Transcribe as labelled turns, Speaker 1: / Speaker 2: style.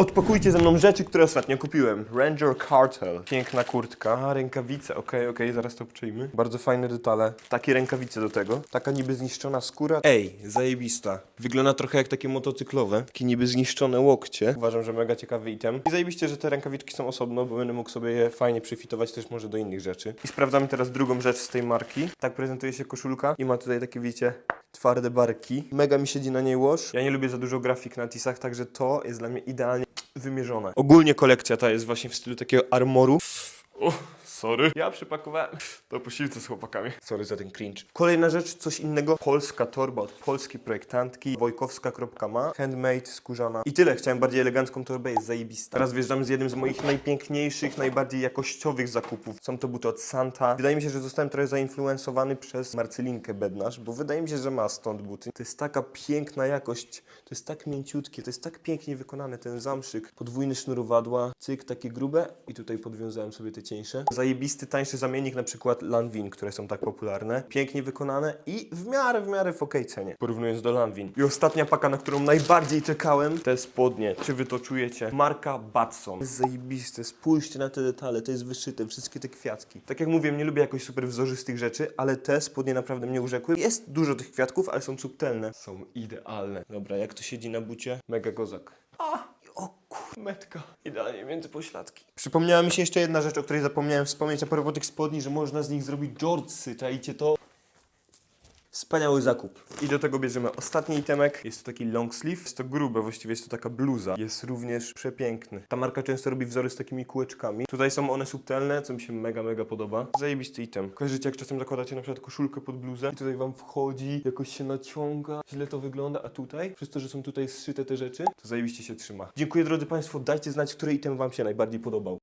Speaker 1: Odpakujcie ze mną rzeczy, które ostatnio kupiłem. Ranger Cartel. Piękna kurtka. A, rękawice. Okej, okej, zaraz to przyjmy. Bardzo fajne detale. Takie rękawice do tego. Taka niby zniszczona skóra. Ej, zajebista. Wygląda trochę jak takie motocyklowe. Takie niby zniszczone łokcie. Uważam, że mega ciekawy item. I zajebiście, że te rękawiczki są osobno, bo będę mógł sobie je fajnie przyfitować też może do innych rzeczy. I sprawdzamy teraz drugą rzecz z tej marki. Tak prezentuje się koszulka i ma tutaj takie, widzicie, twarde barki. Mega mi siedzi na niej wash. Ja nie lubię za dużo grafik na tisach, także to jest dla mnie idealnie wymierzone. Ogólnie kolekcja ta jest właśnie w stylu takiego armoru. O, sorry. Ja przypakowałem do posiłku z chłopakami. Sorry za ten cringe. Kolejna rzecz, coś innego. Polska torba od polskiej projektantki. Wojkowska.ma. Handmade, skórzana. I tyle. Chciałem bardziej elegancką torbę, jest zajebista. Teraz wjeżdżam z jednym z moich najpiękniejszych, najbardziej jakościowych zakupów. Są to buty od Santa. Wydaje mi się, że zostałem trochę zainfluencowany przez Marcelinkę Bednarz, bo wydaje mi się, że ma stąd buty. To jest taka piękna jakość. To jest tak mięciutkie, to jest tak pięknie wykonane ten zamszyk. Podwójny sznurwadła, cyk, takie grube i tutaj podwiązałem sobie te cieńsze. Zajebisty, tańszy zamiennik, na przykład Lanvin, które są tak popularne. Pięknie wykonane i w miarę, w miarę w okej cenie, porównując do Lanvin. I ostatnia paka, na którą najbardziej czekałem, te spodnie. Czy wy to czujecie? Marka Batson. Jest zajebiste, spójrzcie na te detale, to jest wyszyte, wszystkie te kwiatki. Tak jak mówię, nie lubię jakoś super wzorzystych rzeczy, ale te spodnie naprawdę mnie urzekły. Jest dużo tych kwiatków, ale są subtelne. Są idealne. Dobra, jak to siedzi na bucie? Mega kozak. Metka. Idealnie między pośladki. Przypomniała mi się jeszcze jedna rzecz, o której zapomniałem wspomnieć a propos tych spodni, że można z nich zrobić jortsy, czajcie to? Wspaniały zakup. I do tego bierzemy ostatni itemek. Jest to taki long sleeve. Jest to grube, właściwie jest to taka bluza. Jest również przepiękny. Ta marka często robi wzory z takimi kółeczkami. Tutaj są one subtelne, co mi się mega, mega podoba. Zajebisty item. Kojarzycie, jak czasem zakładacie na przykład koszulkę pod bluzę i tutaj wam wchodzi, jakoś się naciąga, źle to wygląda, a tutaj, przez to, że są tutaj zszyte te rzeczy, to zajebiście się trzyma. Dziękuję drodzy Państwo, dajcie znać, który item wam się najbardziej podobał.